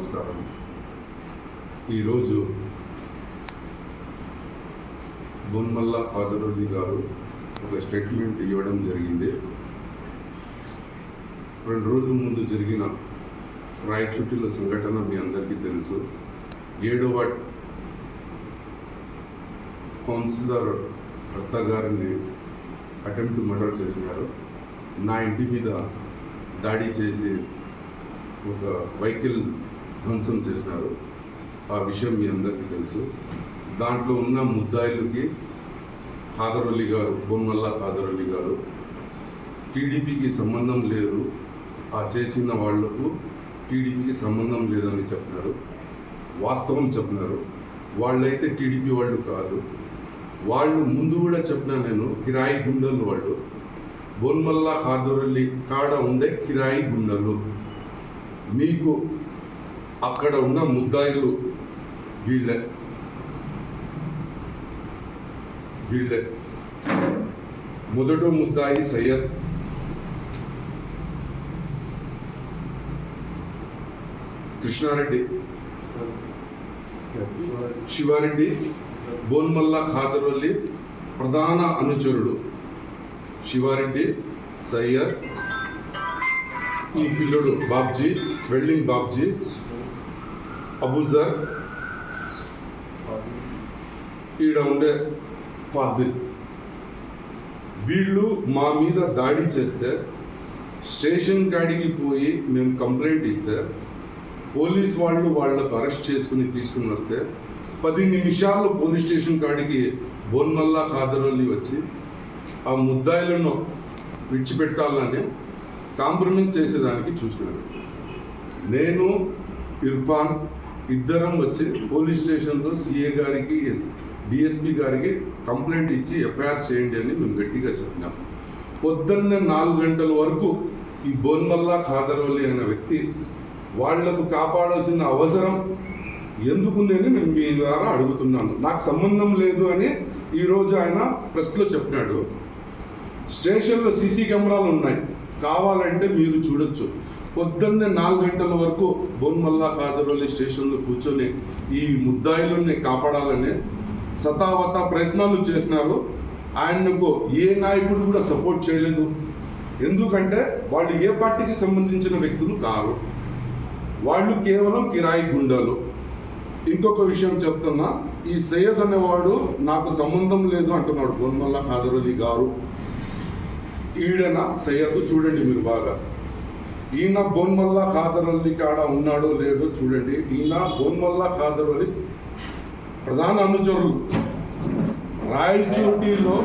నమస్కారం. ఈరోజు బొన్మల్ల ఫాదరోజీ గారు ఒక స్టేట్మెంట్ ఇవ్వడం జరిగింది. రెండు రోజుల ముందు జరిగిన రాయచుట్టిల సంఘటన మీ అందరికీ తెలుసు. ఏడవ కౌన్సిలర్ భర్త గారిని అటెంప్ట్ మర్డర్ చేసినారు. నా ఇంటి మీద దాడి చేసి ఒక వెహికల్ ధ్వంసం చేసినారు. ఆ విషయం మీ అందరికీ తెలుసు. దాంట్లో ఉన్న ముద్దాయిలకి ఖాదరొల్లి గారు బొమ్మల్లా ఖాదరొల్లి గారు టీడీపీకి సంబంధం లేదు. ఆ చేసిన వాళ్ళకు టీడీపీకి సంబంధం లేదని చెప్పినారు. వాస్తవం చెప్పినారు. వాళ్ళైతే టీడీపీ వాళ్ళు కాదు. వాళ్ళు ముందు కూడా చెప్పినా నేను కిరాయి గుండెలు వాళ్ళు. బొన్మల్లా ఖాదరొల్లి కాడ ఉండే కిరాయి గుండెలు. మీకు అక్కడ ఉన్న ముద్దాయిలు వీళ్ళే. వీళ్ళే. మొదట ముద్దాయి సయ్యద్. కృష్ణారెడ్డి. శివారెడ్డి బోన్మల్లా ఖాదరొల్లి ప్రధాన అనుచరుడు. శివారెడ్డి సయ్యద్. ఈ పిల్లడు బాబ్జీ వెల్డింగ్ బాబ్జీ అబూజర్ ఈడ ఉండే ఫాజిల్. వీళ్ళు మా మీద దాడి చేస్తే స్టేషన్ కాడికి పోయి మేము కంప్లైంట్ ఇస్తే పోలీస్ వాళ్ళు వాళ్ళకు అరెస్ట్ చేసుకుని తీసుకుని వస్తే పది నిమిషాలు పోలీస్ స్టేషన్ కాడికి బోన్మల్లా ఖాదరల్లి వచ్చి ఆ ముద్దాయిలను విడిచిపెట్టాలని కాంప్రమైజ్ చేసేదానికి చూసినాడు. నేను ఇర్ఫాన్ ఇద్దరం వచ్చి పోలీస్ స్టేషన్లో సిఏ గారికి ఎస్ డిఎస్పి గారికి కంప్లైంట్ ఇచ్చి ఎఫ్ఐఆర్ చేయండి అని మేము గట్టిగా చెప్పినాం. పొద్దున్నే నాలుగు గంటల వరకు ఈ బోన్మల్లా ఖాదరవల్లి అనే వ్యక్తి వాళ్ళకు కాపాడాల్సిన అవసరం ఎందుకుందని నేను మీ ద్వారా అడుగుతున్నాను. నాకు సంబంధం లేదు అని ఈరోజు ఆయన ప్రెస్లో చెప్పినాడు. స్టేషన్లో సీసీ కెమెరాలు ఉన్నాయి. కావాలంటే మీరు చూడొచ్చు. పొద్దున్నే నాలుగు గంటల వరకు బోన్మల్లా ఖాదరోలి స్టేషన్లో కూర్చొని ఈ ముద్దాయిలని కాపాడాలని సతావత ప్రయత్నాలు చేసినారు. ఆయనకు ఏ నాయకుడు కూడా సపోర్ట్ చేయలేదు. ఎందుకంటే వాళ్ళు ఏ పార్టీకి సంబంధించిన వ్యక్తులు కారు. వాళ్ళు కేవలం కిరాయి గుండాలు. ఇంకొక విషయం చెప్తున్నా ఈ సయ్యద్ అనేవాడు నాకు సంబంధం లేదు అంటున్నాడు బొన్మల్లా ఖాదరలి గారు. ఈడన సయ్యద్ చూడండి మీరు బాగా. ఈయన బోన్మల్లా ఖాదరల్లి కాడ ఉన్నాడో లేదో చూడండి. ఈయన బోన్మల్లా ఖాదరలి ప్రధాన అనుచరులు. రాయచోటిలో